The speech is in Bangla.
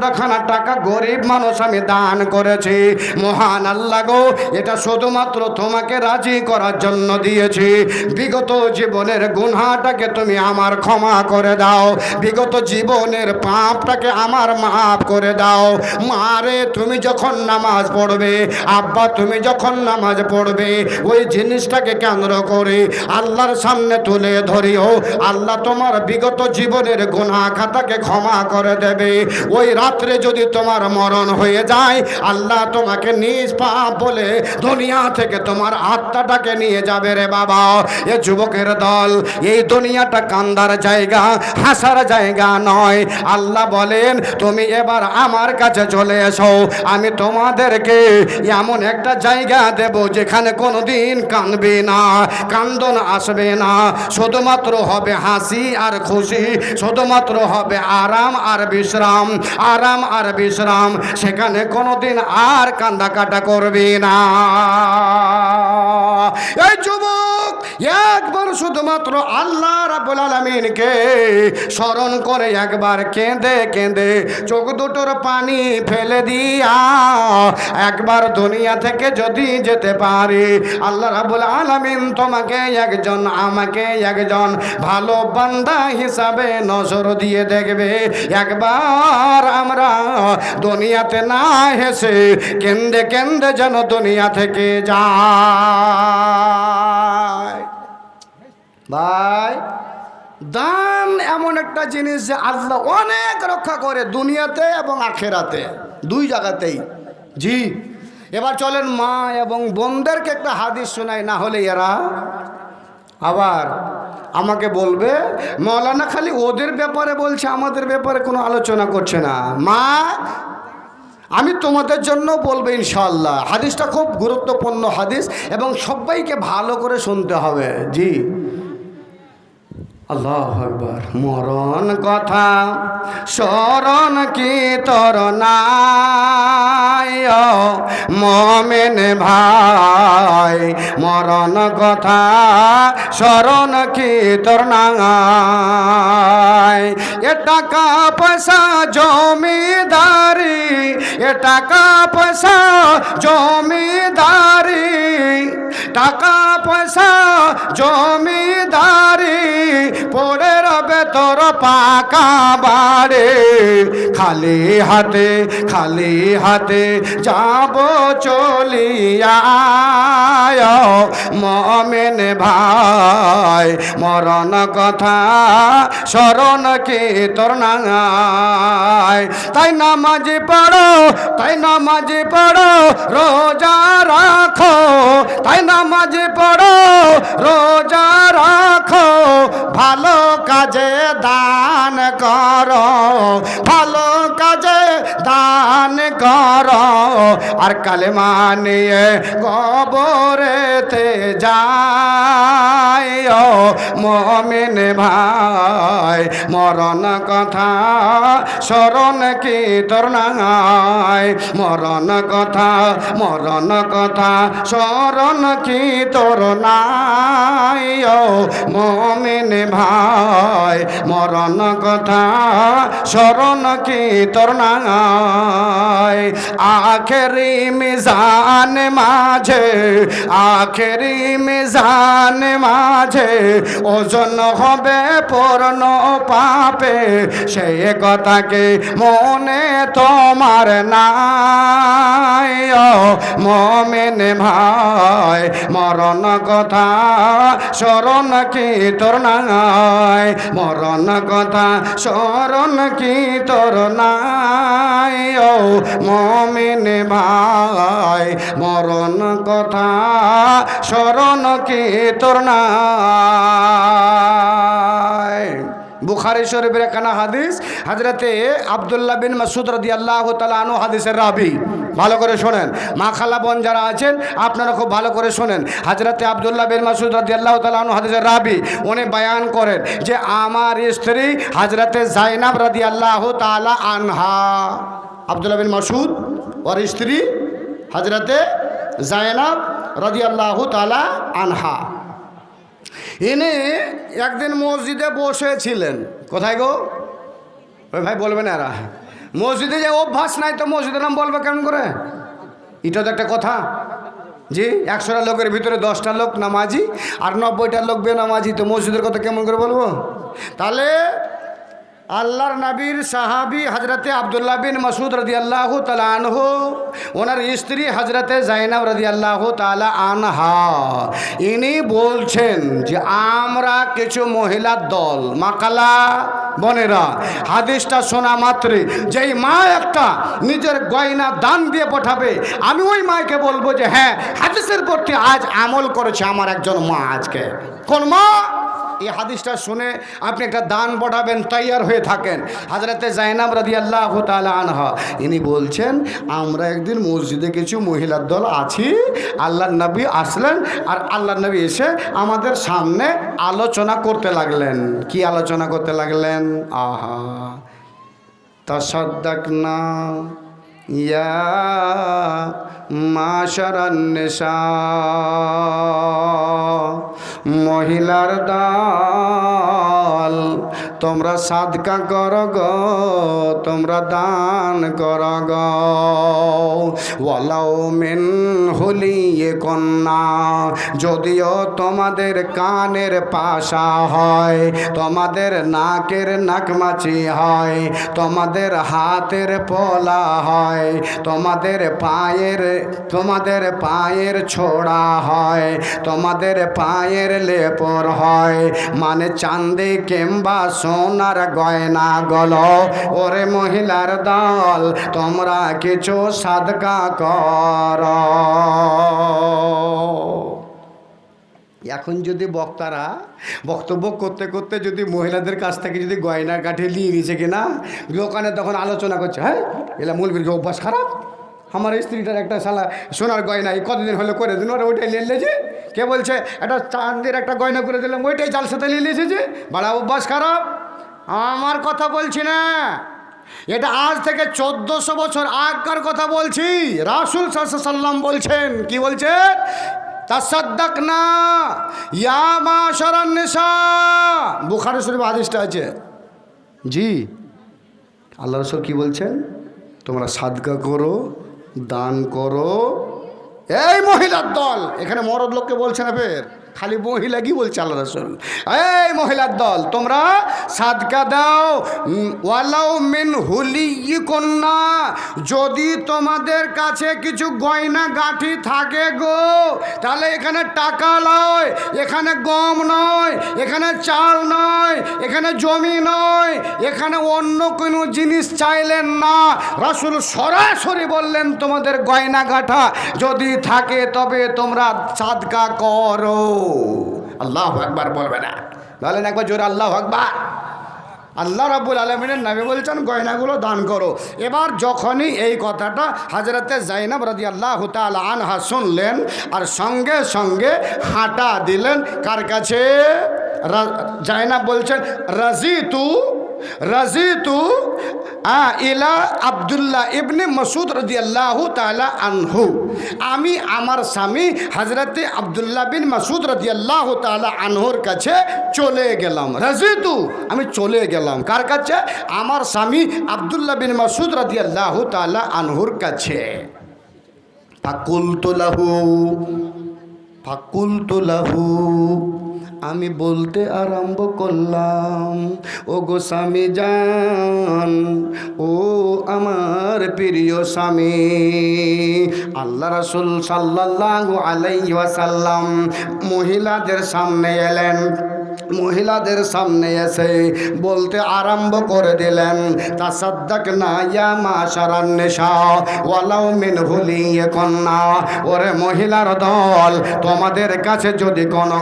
খানা টাকা গরিব মানুষ আমি দান করেছি। মহান আল্লাহ গো, এটা শুধুমাত্র তোমাকে রাজি করার জন্য দিয়েছি। বিগত জীবনের গুনহাটাকে তুমি আমার ক্ষমা করে দাও। বিগত জীবনের পাপটাকে আমার মাফ করে দাও। মারে তুমি যখন নামাজ পড়বে, আব্বা, তুমি যখন নামাজ পড়বে, ওই জিনিসটাকে কেন্দ্র করে আল্লাহর সামনে তুলে ধরিও। আল্লাহ তোমার বিগত জীবনের গুনাহ খাতাকে ক্ষমা করে দেবে। ওই রাত্রে যদি তোমার মরণ হয়ে যায়, আল্লাহ তোমাকে নিজ পাপ বলে দুনিয়া থেকে তোমার আত্মাটাকে নিয়ে যাবে রে বাবা। এ যুবকের দল, এই দুনিয়াটা কান্দার জায়গা, হাসার জায়গা নয়। আল্লাহ বলেন, তুমি এবার আমার কাছে চলে এসো। আমি তোমাদেরকে এমন একটা জায়গা দেব যেখানে কোনোদিন কানবে না, কান্দন আসবে না। শুধুমাত্র হবে হাসি আর খুশি, শুধুমাত্র হবে আরাম আর বিশ্রাম। আরাম আর বিশ্রাম, সেখানে কোনোদিন আর কান্দা কাটা করবি না। এই যুবক, একবার শুধুমাত্র আল্লাহ রাব্বুল আলামিনকে স্মরণ করে একবার কেঁদে কেঁদে চোখ দুটোর পানি ফেলে দিয়া একবার দুনিয়া থেকে যদি যেতে পারি, আল্লাহ রাব্বুল আলামিন তোমাকে একজন, আমাকে একজন ভালো বান্দা হিসাবে নজর দিয়ে দেখবে। একবার আমরা দুনিয়াতে না হেসে কেন্দে কেন্দে যেন দুনিয়া থেকে যায়। ভাই, দান এমন একটা জিনিস যে আল্লাহ অনেক রক্ষা করে দুনিয়াতে এবং আখেরাতে, দুই জায়গাতেই। জি, এবার চলেন মা এবং বোনদেরকে একটা হাদিস শোনাই, না হলে এরা আবার আমাকে বলবে, মৌলানা খালি ওদের ব্যাপারে বলছে, আমাদের ব্যাপারে কোনো আলোচনা করছে না। মা, আমি তোমাদের জন্য বলব ইনশাল্লাহ হাদিসটা খুব গুরুত্বপূর্ণ হাদিস এবং সবাইকে ভালো করে শুনতে হবে। জি। আল্লাহ আকবার। মরণ কথা, স্মরণ কি তর মমেন ভাই, মরণ কথা, স্মরণ কি তোর এ টাকা পয়সা জমিদারি, এ টাকা পয়সা জমিদারি, টাকা পয়সা জমিদারি পাকা বাড়ে। খালি হাতে খালি হাতে যাব চলিয়া। মমেন ভাই, মরণ কথা স্মরণ কি তোর নাঙায়? তাই নামাজি পড়ো, তাই নামাজি পড়ো, রোজা রাখো। তাই নামাজি পড়ো, রোজা রাখো। ভালো কাজে দান করো। দান করো, আর কালেমা নিয়ে কবরেতে যায় মমিন ভাই, মরণ কথা স্মরণ কি তোর মরণ কথা মরণ কথা স্মরণ কি তোর মমিন ভাই, মরণ কথা স্মরণ কি তোর আখেরি মিজান মাঝে, আখেরি মিজান মাঝে, ওজন হবে পূর্ণ পাপে। সেই কথাকে মনে তোমার নাই? মমেন ভাই, মরণ কথা স্মরণ কি তোর নাই? মরণ কথা স্মরণ কি তোর নাই? ও মমিন ভাই মরণ কথা স্মরণ কি তোর নাই? বুখারি শরীফের এখানে হাদিস হাজরাতে আবদুল্লাহ বিন মাসুদ রাদি আল্লাহ তালু হাদিসের রাবি। ভালো করে শোনেন। মা খালা বোন যারা আছেন, আপনারা খুব ভালো করে শোনেন। হাজরাতে আবদুল্লাহ বিন মাসুদ রাদি আল্লাহ তালু হাদিসের রাবি, উনি বয়ান করেন যে, আমার স্ত্রী হাজরাতে জাইনাব রাদি আল্লাহ তালা আনহা। আবদুল্লাহ বিন মাসুদ ওর স্ত্রী হাজরাতে জাইনাব রাদি আল্লাহ তালা আনহা। ইনি একদিন মসজিদে বসেছিলেন। কোথায় গো? ওই ভাই বলবেন এরা। মসজিদে যে অভ্যাস নাই তো মসজিদের নাম বলবে কেমন করে? এটা তো একটা কথা। জি, একশোটা লোকের ভিতরে দশটা লোক নামাজি, আর নব্বইটা লোক বে বেনামাজি, তো মসজিদের কথা কেমন করে বলব? তাহলে আল্লাহর নবীর সাহাবি হজরতে আবদুল্লাহ বিন মাসুদ রদি আল্লাহ তালা আনহু, ওনার স্ত্রী হজরতে জাইনাব রদি আল্লাহ তালা আনহা, ইনি বলছেন যে আমরা কিছু মহিলার দল, মাকালা বোনেরা, হাদিসটা শোনা মাত্রে যেই মা একটা নিজের গয়না দান দিয়ে পাঠাবে, আমি ওই মাকে বলব যে হ্যাঁ হাদিসের প্রতি আজ আমল করেছে আমার একজন মা আজকে। কোন মা? এই হাদিসটা শুনে আপনি একটা দান বটাবেন, তৈয়ার হয়ে থাকেন। হাজরাতে জাইনাব রাজি আল্লাহ আনহ আনহা ইনি বলছেন, আমরা একদিন মসজিদে কিছু মহিলার দল আছি আল্লাহ নবী আসলেন আর আল্লাহ নবী এসে আমাদের সামনে আলোচনা করতে লাগলেন। কি আলোচনা করতে লাগলেন? আহা তা সদ্দাক না ইয়া মাশারান্নেশা মহিলার দান তোমরা সাদকা কর গো, তোমরা দান কর গো। মেন হলিয়ে কন্যা, যদিও তোমাদের কানের পাশা হয়, তোমাদের নাকের নাকমাচি হয়, তোমাদের হাতের পলা হয়, তোমাদের পায়ের তোমাদের পায়ের ছোড়া হয়, তোমাদের পায়ের লেপর হয় মানে চাঁদে কিংবা সোনার গয়না গল। ওরে মহিলার দল, তোমরা কিছু সাদকা কর। এখন যদি বক্তারা বক্তব্য করতে করতে যদি মহিলাদের কাছ থেকে যদি গয়না কাঠি নিয়ে নিয়েছে কিনা, দোকানে তখন আলোচনা করছে হ্যাঁ এলা মূলবীর অভ্যাস খারাপ? আমার স্ত্রীটার একটা শালা সোনার গয়না এই কতদিন হলো করে দিন ওরা ওইটাই নিয়ে নিয়েছে? কে বলছে, একটা চাঁদের একটা গয়না করে দিলাম, ওইটাই চাল সাথে নিয়ে নিয়েছে যে, বাড়া অভ্যাস খারাপ? আমার কথা বলছি না। এটা আজ থেকে চোদ্দশো বছর আগকার কথা বলছি। রাসুল সাল্লাম বলছেন, কি বলছেন তাসাদ্দাক না ইয়া মা শরণেশা বুখারি শরীফ আদিসটা আছে। জি। আল্লাহ রসুল কি বলছেন? তোমরা সাদকা করো, দান করো। এই মহিলার দল। এখানে মরদ লোককে বলছে না ফের। খালি মহিলা কি বলছে আল্লাহ রসুল এই মহিলার দল তোমরা সাদকা দাও। উম, ওয়ালাউ মিন হুলি কন্যা যদি তোমাদের কাছে কিছু গয়না গাঁঠি থাকে গো তাহলে এখানে টাকা নয় এখানে গম নয় এখানে চাল নয় এখানে জমি নয় এখানে অন্য কোনো জিনিস চাইলেন না। রাসুল সরাসরি বললেন তোমাদের গয়না গাঁঠা যদি থাকে তবে তোমরা সাদকা করো। আল্লাহ একবার বলবে না। বলেন একবার জোরে আল্লাহ আকবার। আল্লাহ রাব্বুল আলমিনের নামে বলছেন, গয়নাগুলো দান করো। এবার যখনই এই কথাটা হাজরতে জাইনাব রাজি আল্লাহ তাল আনহা শুনলেন আর সঙ্গে সঙ্গে হাঁটা দিলেন, কার কাছে? জাইনাব বলছেন রাজি তু রাজি তু ইলা আবদুল্লাহ ইবনে মসুদ রদি আল্লাহ তালা আনহু। আমি আমার স্বামী হজরতে আবদুল্লাহ বিন মাসুদ রদি আল্লাহ তালা আনহুর কাছে চলে গেলাম। রাজিতু আমি চলে গেলাম। কার কাছে? আমার স্বামী আবদুল্লাহ বিন মাসুদ রদি আল্লাহ তালা আনহুর কাছে। ফাকুলতু লাহু ফাকুলতু লাহু। আমি বলতে আরম্ভ করলাম ও গো স্বামী যান ও আমার প্রিয় স্বামী, আল্লাহ রসুল সাল্লাল্লাহু আলাইহি ওয়াসাল্লাম মহিলাদের সামনে এলেন, মহিলাদের সামনে এসে বলতে আরম্ভ করে দিলেন তা সাদ্দাক না ইয়া মা সারান্নেশা ওয়ালাও মিন ভুলিয়ে কন্যা ওরে মহিলার দল, তোমাদের কাছে যদি কোনো